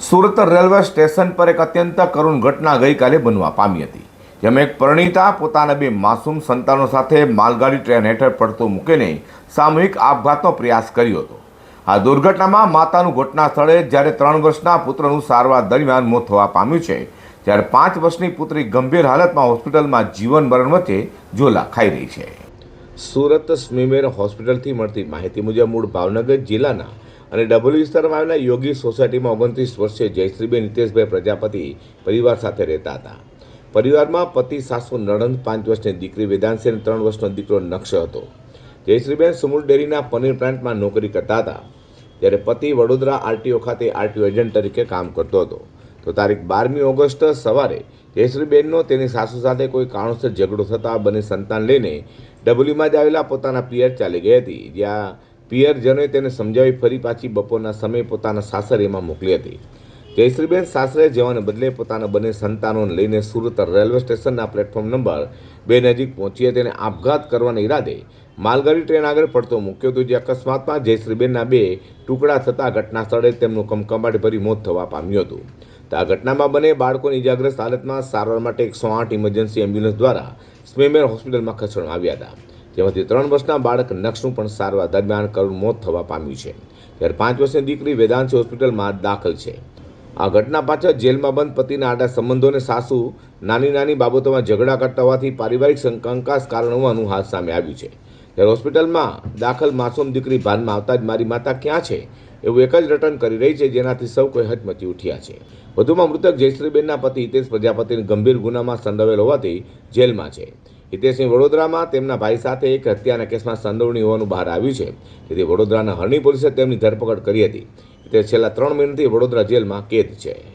Surat railway station પર એક અત્યંત કરુણ ઘટના ગઈકાલે બનવા પામી હતી, જેમાં એક પરિણીતા પોતાના બે માસૂમ સંતાનો સાથે માલગાડી ટ્રેન હેઠળ પડતો મૂકીને સામૂહિક આપઘાતનો પ્રયાસ કર્યો હતો. આ દુર્ઘટનામાં માતાનું ઘટના સ્થળે જ્યારે ત્રણ વર્ષના પુત્રનું સારવાર દરમિયાન મોત થવા પામ્યું છે જ્યારે પાંચ વર્ષની પુત્રી ગંભીર હાલતમાં હોસ્પિટલમાં જીવન મરણ વચ્ચે ઝોલા ખાઈ રહી છે. સુરત સ્મીમેર હોસ્પિટલથી મળતી માહિતી મુજબ મૂળ ભાવનગર જિલ્લાના અને ડબલ વિસ્તારમાં આવેલા યોગી સોસાયટીમાં ઓગણત્રીસ વર્ષે જયશ્રીબેન નિતેશભાઈ પ્રજાપતિ પરિવાર સાથે રહેતા હતા. પરિવારમાં પતિ, સાસુ, નણંદ પાંચ વર્ષની દીકરી, વેદાંશી અને ત્રણ વર્ષનો દીકરો નક્ષ હતો. જયશ્રીબેન સુમૂલ ડેરીના પનીર પ્લાન્ટમાં નોકરી કરતા હતા. જ્યારે પતિ વડોદરા આરટીઓ ખાતે આરટીઓ એજન્ટ તરીકે કામ કરતો હતો. તો તારીખ બારમી ઓગસ્ટ સવારે જયશ્રીબેનનો તેની સાસુ સાથે કોઈ કારણોસર ઝઘડો થતાં બંને સંતાન લઈને ડબલ્યુમાં જ આવેલા પોતાના પિયર ચાલી ગઈ હતી. જ્યાં પિયરજનોએ તેને સમજાવી ફરી પાછી બપોરના સમયે પોતાના સાસરીમાં મોકલી હતી. જયશ્રીબેન સાસરે જવાને બદલે પોતાના બંને સંતાનોને લઈને સુરત રેલવે સ્ટેશનના પ્લેટફોર્મ નંબર બે નજીક પહોંચી તેને આપઘાત કરવાના ઈરાદે માલગાડી ટ્રેન આગળ પડતો મૂક્યો હતો, જે અકસ્માતમાં જયશ્રીબેનના બે ટુકડા થતાં ઘટના સ્થળે તેમનું કમકમાટ ભરી મોત થવા પામ્યું હતું. આ ઘટનામાં બંને બાળકોની ઇજાગ્રસ્ત હાલતમાં સારવાર માટે એકસો આઠ ઇમરજન્સી એમ્બ્યુલન્સ દ્વારા સ્મેમેર હોસ્પિટલમાં ખસેડવામાં આવ્યા હતા. જેમાંથી ત્રણ વર્ષના બાળક નક્ષનું પણ સારવાર દરમિયાન કરુણ મોત થવા પામ્યું છે. જ્યારે પાંચ વર્ષની દીકરી વેદાંશી હોસ્પિટલમાં દાખલ છે. આ ઘટના પાછળ જેલમાં બંધ પતિના આડા સંબંધોને સાસુ નાની નાની બાબતોમાં ઝઘડા કરતા હોવાથી પારિવારિક કંકાસ કારણ હોવાનું હાથ સામે આવ્યું છે. ત્યારે હોસ્પિટલમાં દાખલ માસૂમ દીકરી ભાનમાં આવતા જ મારી માતા ક્યાં છે? એવું એક જ રટન કરી રહી છે, જેનાથી સૌ કોઈ હચમચી ઉઠ્યા છે. વધુમાં મૃતક જયશ્રીબેનના પતિ હિતેશ પ્રજાપતિને ગંભીર ગુનામાં સંડોવેલ હોવાથી જેલમાં છે. હિતેશની વડોદરામાં તેમના ભાઈ સાથે એક હત્યાના કેસમાં સંડોવણી હોવાનું બહાર આવ્યું છે. તેથી વડોદરાના હરણી પોલીસે તેમની ધરપકડ કરી હતી. તે છેલ્લા ત્રણ મહિનાથી વડોદરા જેલમાં કેદ છે.